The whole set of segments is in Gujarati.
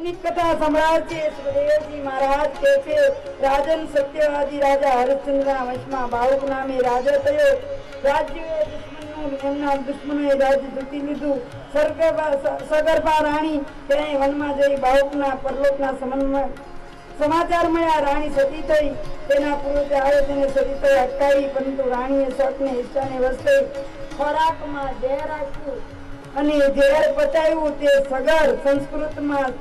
કથા સુખદેવજી મહારાજ કહે રાજન સત્યવાદી રાજા હરિશ્ચંદ્રના વંશમાં બાળક નામે રાજા થયો. રાજ્યએ દુશ્મનનું એમના રાજ્ય જીતી લીધું. સગર્ભા રાણી તેણે વનમાં જઈ બાળકના પરલોકના સમન્વય સમાચાર મળ્યા રાણી સતી થઈ. તેના પુરુષે આવે તેને સતી થઈ અટકાવી, પરંતુ રાણીએ શોખને ઈચ્છાને વસ્તે ખોરાકમાં ઝેર રાખ્યું અને ઝેર પચાવ્યું તે સગર સંસ્કૃતમાં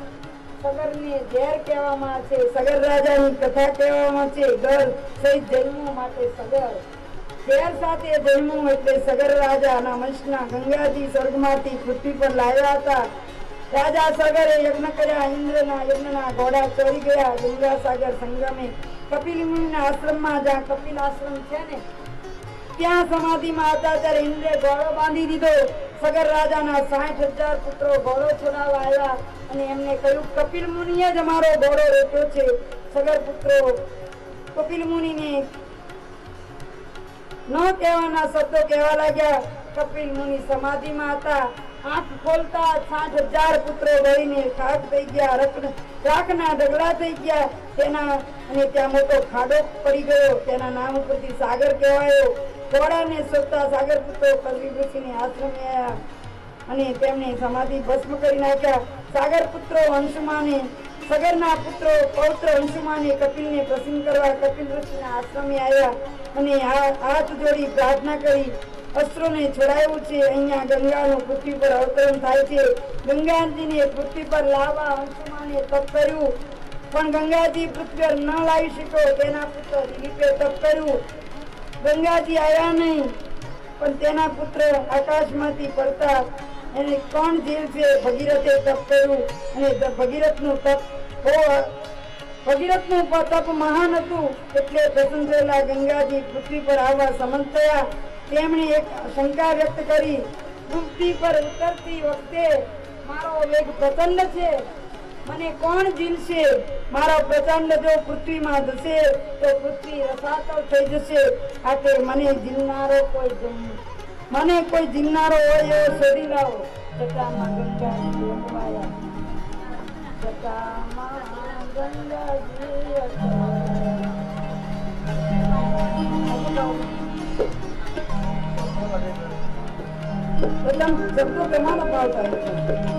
લાવ્યા હતા. રાજા સાગરે યજ્ઞ કર્યા, ઇન્દ્રના યજ્ઞના ઘોડા ચોરી ગયા ગંગા સાગર સંગમે કપિલ મુનિના આશ્રમમાં જ્યાં કપિલ આશ્રમ છે ને, ત્યાં સમાધિમાં હતા, ત્યારે ઇન્દ્રે ઘોડો બાંધી દીધો. સગર રાજાના સાઠ હજાર પુત્રો ઘોડો છોડાવવા આવ્યા અને એમને કહ્યું, કપિલ મુનિએ જ અમારો ઘોડો રોક્યો છે. સગર પુત્રો, કપિલ મુનિને ન કહેવાના શબ્દો કહેવા લાગ્યા. કપિલ મુનિ સમાધિમાં હતા. આંખ ખોલતા સાઠ હજાર પુત્રો વળીને ખાક થઈ ગયા. રકડ રાખના ઢગલા થઈ ગયા. તેના અને ત્યાં મોટો ખાડો પડી ગયો. તેના નામ ઉપરથી સાગર કહેવાયો. ઘોડાને સત્તા સાગર પુત્રો કલવી ઋષિને આશ્રમે અને તેમને સમાધિ ભસ્મ કરી નાખ્યા. સાગર પુત્રો અંશુમાને, સગરના પુત્રો પૌત્ર અંશુમાને કપિલને પ્રસન્ન કરવા કપિલ ઋષિના આશ્રમે આવ્યા. અને હાથ જોડી પ્રાર્થના કરી, અસ્ત્રોને છોડાયું છે. અહીંયા ગંગાનું પૃથ્વી પર અવતરણ થાય છે. ગંગાજીને પૃથ્વી પર લાવવા અંશુમાને તપ કર્યું. પણ ગંગાજી પૃથ્વી પર ન લાવી શક્યો. તેના પુત્ર દિલીપે તપ કર્યું. ગંગાજી આવ્યા નહીં, પણ તેના પુત્ર આકાશમાંથી પડતા એને કોણ જીવશે ભગીરથે તપ કર્યું અને ભગીરથનું તપ બહુ ભગીરથનું તપ મહાન હતું. એટલે પ્રસન્ન થયેલા ગંગાજી પૃથ્વી પર આવવા સમંત થયા. તેમણે એક શંકા વ્યક્ત કરી, પૃથ્વી પર ઉતરતી વખતે મારો વેગ પ્રસન્ન છે. મને કોણ જીલશે મારો પ્રચંડ જો પૃથ્વીમાં જશે, તો પૃથ્વી રસાતળ થઈ જશે. આતે મને જીલનારો કોઈ મને કોઈ જીલનારો હોય એવો શોધી લાવો. જટામાં ગંગાજી અટવાયા. જટામાં શબ્દો કેમાં લખાવતા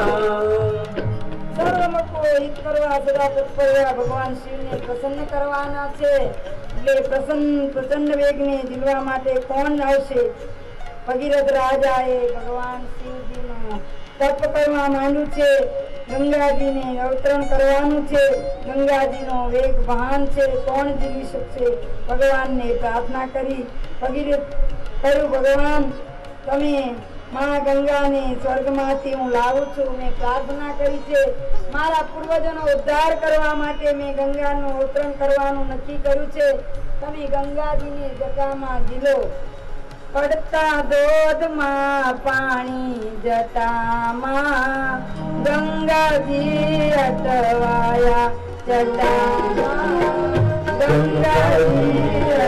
હિત કરવા સદા તત્પર ભગવાન શિવને પ્રસન્ન કરવાના છે. એટલે પ્રસન્ન પ્રચંડ વેગને જીલવા માટે કોણ આવશે? ભગીરથ રાજાએ ભગવાન શિવજીનું તપ કરવા માંડ્યું છે. ગંગાજીને અવતરણ કરવાનું છે. ગંગાજીનો વેગ મહાન છે. કોણ જીવી શકશે? ભગવાનને પ્રાર્થના કરી. ભગીરથ કહ્યું, ભગવાન, તમે માં ગંગાને સ્વર્ગમાંથી હું લાવું છું, મેં પ્રાર્થના કરી છે. મારા પૂર્વજોનો ઉદ્ધાર કરવા માટે મેં ગંગાનું ઉતરણ કરવાનું નક્કી કર્યું છે. તમે ગંગાજીની જટામાં ગીલો પડતા ધોધમાં પાણી જટામાં ગંગાજી અટવાયા જટામાં ગંગાજી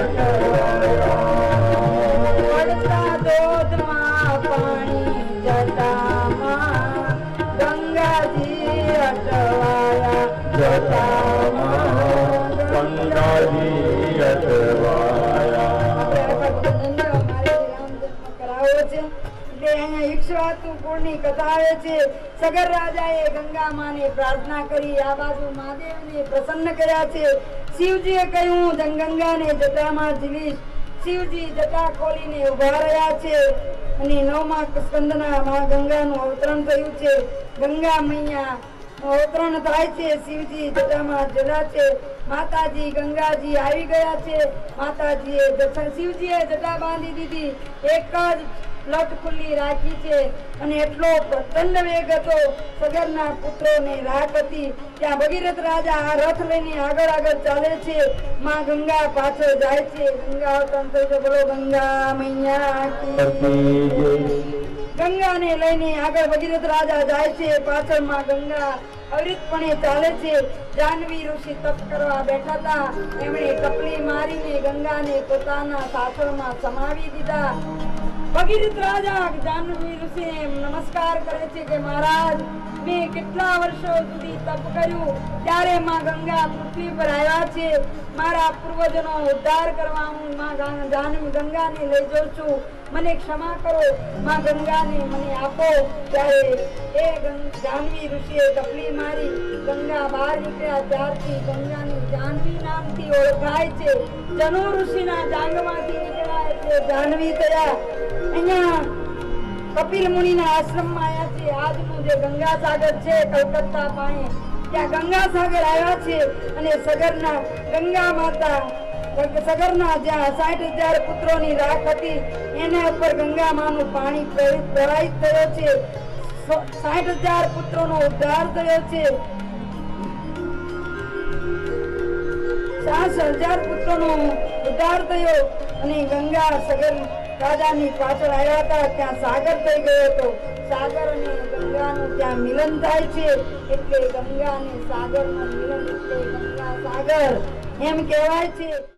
અવતરણ થયું છે. ગંગા મૈયા અવતરણ થાય છે. શિવજી જટામાં જડા છે. માતાજી, ગંગાજી આવી ગયા છે. માતાજીએ શિવજી શિવજીએ જટા બાંધી દીધી. એક જ ગંગા ગંગાને લઈને આગળ ભગીરથ રાજા જાય છે. પાછળમાં ગંગા અવિરતપણે ચાલે છે. જાનવી ઋષિ તપ કરવા બેઠા હતા. એમણે કપલી મારીને ગંગાને પોતાના સાથળમાં સમાવી દીધા. ભગીરથ રાજા જાનવી ઋષિ નમસ્કાર કરે છે કે મહારાજ. મેં કેટલા વર્ષો સુધી તપ કર્યું, ત્યારે માં ગંગા પૃથ્વી પર આવ્યા છે. મારા પૂર્વજનો ઉદ્ધાર કરવા હું માં જાનવી ગંગાને લઈ જાઉં છું. મને ક્ષમા કરો, માં ગંગાને મને આપો. ત્યારે એ જાનવી ઋષિએ ટપલી મારી. ગંગા બહાર નીકળ્યા ત્યારથી ગંગાની જાનવી નામથી ઓળખાય છે. જનુ ઋષિના જાંગમાંથી નીકળ્યા એટલે જાનવી થયા. અહીંયા કપિલ મુનિના આશ્રમમાં આવ્યા છે આજનું જે ગંગા સાગર છે, કલકત્તા પાસે. ત્યાં ગંગા સાગર આવ્યા છે અને સગરના ગંગા માતા, સગરના જ્યાં સાઠ હજાર પુત્રોની રાખ હતી, એના ઉપર ગંગા માનું પાણી પ્રવિ- પ્રવાહિત થયો છે. સાઠ હજાર પુત્રોનો ઉદ્ધાર થયો છે. સાત હજાર પુત્રોનો ઉદ્ધાર થયો અને ગંગા સગર રાજાની પાછળ આવ્યા હતા. ત્યાં સાગર થઈ ગયો હતો. સાગર અને ગંગાનું ત્યાં મિલન થાય છે. એટલે ગંગા અને સાગરનું મિલન એટલે ગંગા સાગર. એમ કહેવાય છે.